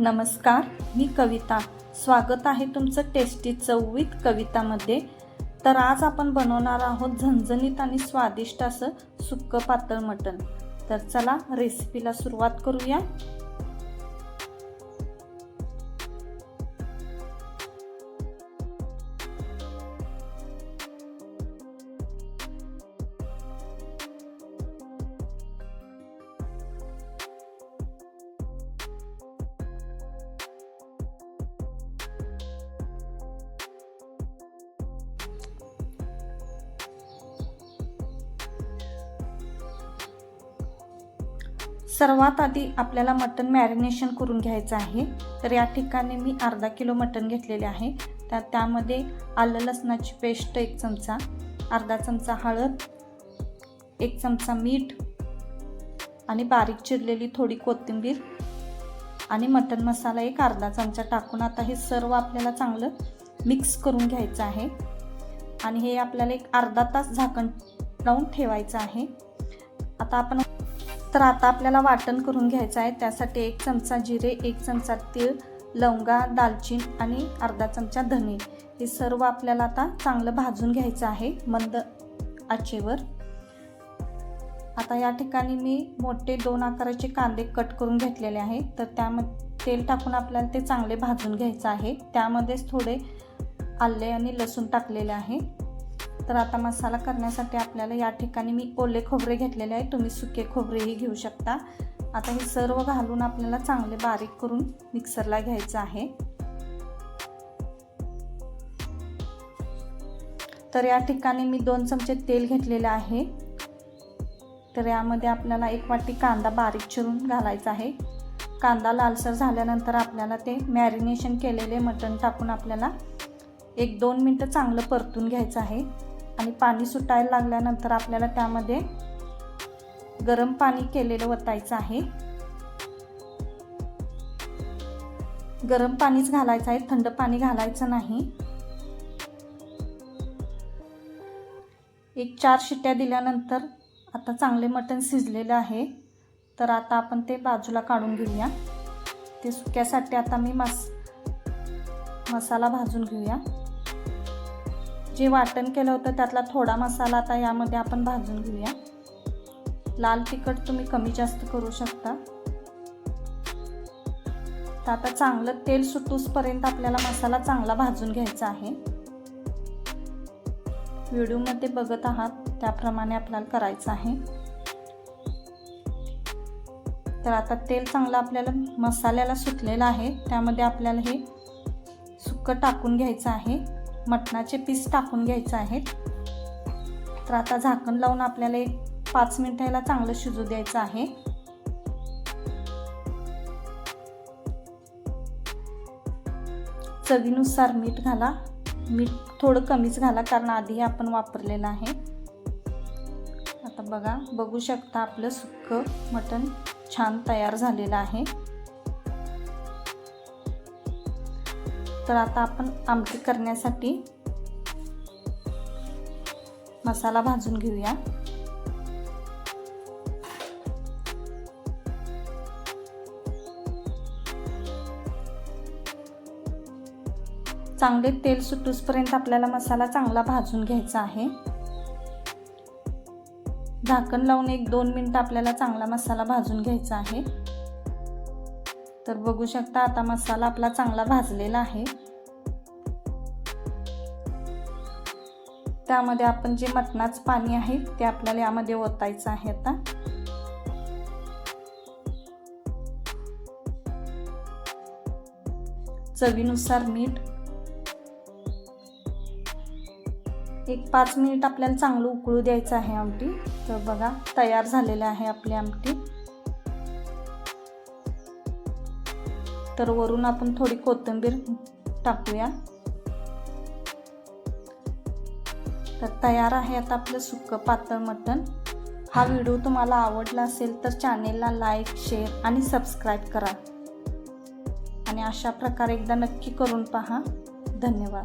नमस्कार मी कविता. स्वागत आहे तुमचं टेस्टी चवीत कवितामध्ये. तर आज आपण बनवणार आहोत झणझणीत आणि स्वादिष्ट असं सुक्कं पातळ मटण. तर चला रेसिपीला सुरुवात करूया. सर्वात आधी आपल्याला मटण मॅरिनेशन करून घ्यायचं आहे. तर या ठिकाणी मी अर्धा किलो मटण घेतलेले आहे. त्या त्यामध्ये आलं लसणाची पेस्ट एक चमचा अर्धा चमचा हळद एक चमचा मीठ आणि बारीक चिरलेली थोडी कोथिंबीर आणि मटण मसाला एक अर्धा चमचा टाकून आता हे सर्व आपल्याला चांगलं मिक्स करून घ्यायचं आहे. आणि हे आपल्याला एक अर्धा तास झाकण लावून ठेवायचं आहे. आता आपण तर आता आपल्याला वाटण करून घ्यायचं आहे. त्यासाठी एक चमचा जिरे एक चमचा तीळ लवंगा दालचिन आणि अर्धा चमचा धने. हे सर्व आपल्याला आता चांगलं भाजून घ्यायचं आहे मंद आचेवर. आता या ठिकाणी मी मोठे दोन आकाराचे कांदे कट करून घेतलेले आहे. तर त्यामध्ये तेल टाकून आपल्याला ते चांगले भाजून घ्यायचं आहे. त्यामध्येच थोडे आले आणि लसूण टाकलेले आहे. तर आता मसाला करण्यासाठी आपल्याला या ठिकाणी मी ओले खोबरे घेतलेले आहे तुम्ही सुके खोबरेही घेऊ शकता. आता हे सर्व घालून आपल्याला चांगले बारीक करून मिक्सरला घ्यायचं आहे. तर या ठिकाणी मी दोन चमचे तेल घेतलेलं आहे. तर यामध्ये आपल्याला एक वाटी कांदा बारीक चिरून घालायचा आहे. कांदा लालसर झाल्यानंतर आपल्याला ते मॅरिनेशन केलेले मटण टाकून आपल्याला एक दोन मिनटं चांगलं परतून घ्यायचं आहे. आणि पाणी सुटायला लागल्यानंतर आपल्याला त्यामध्ये गरम पाणी केलेलं वतायचं आहे. गरम पाणीच घालायचं आहे थंड पाणी घालायचं नाही. एक चार शिट्ट्या दिल्यानंतर आता चांगले मटण शिजलेलं आहे. तर आता आपण ते बाजूला काढून घेऊया. ते सुक्यासाठी आता मी मस मसाला भाजून घेऊया. जे वाटण केलं होतं त्यातला थोडा मसाला आता यामध्ये आपण भाजून घेऊया. लाल तिखट तुम्ही कमी जास्त करू शकता. तर आता चांगलं तेल सुटूसपर्यंत आपल्याला मसाला चांगला भाजून घ्यायचा आहे. व्हिडिओमध्ये बघत आहात त्याप्रमाणे आपल्याला करायचं आहे. तर आता तेल चांगलं आपल्याला मसाल्याला सुटलेलं आहे त्यामध्ये आपल्याला हे सुक्कं टाकून घ्यायचं आहे. मटणाचे पीस टाकून घ्यायचे आहेत. तर आता झाकण लावून आपल्याला एक पाच मिनिटाला चांगलं शिजू द्यायचं आहे. चवीनुसार मीठ घाला. मीठ थोडं कमीच घाला कारण आधी आपण वापरलेलं आहे. आता बघा बघू शकता आपलं सुक्कं मटण छान तयार झालेलं आहे. तर आता आपण आमटी करण्यासाठी मसाला भाजून घेऊया. चांगले तेल सुटूसपर्यंत आपल्याला मसाला चांगला भाजून घ्यायचा आहे. झाकण लावून एक दोन मिनटं आपल्याला चांगला मसाला भाजून घ्यायचा आहे. तर बघू शकता आता मसाला आपला चांगला भाजलेला आहे. त्यामध्ये आपण जे मटणाचं पाणी आहे ते आपल्याला यामध्ये ओतायचं आहे आता. चवीनुसार मीठ. एक पाच मिनिट आपल्याला चांगलं उकळू द्यायचं आहे आमटी. तर बघा तयार झालेलं आहे आपली आमटी. तर वरून आपण थोडी कोथिंबीर टाकूया. तर तयार आहे आता आपलं सुक्कं पातळ मटण. हा व्हिडिओ तुम्हाला आवडला असेल तर चॅनेलला लाईक शेअर आणि सबस्क्राईब करा. आणि अशा प्रकारे एकदा नक्की करून पहा. धन्यवाद.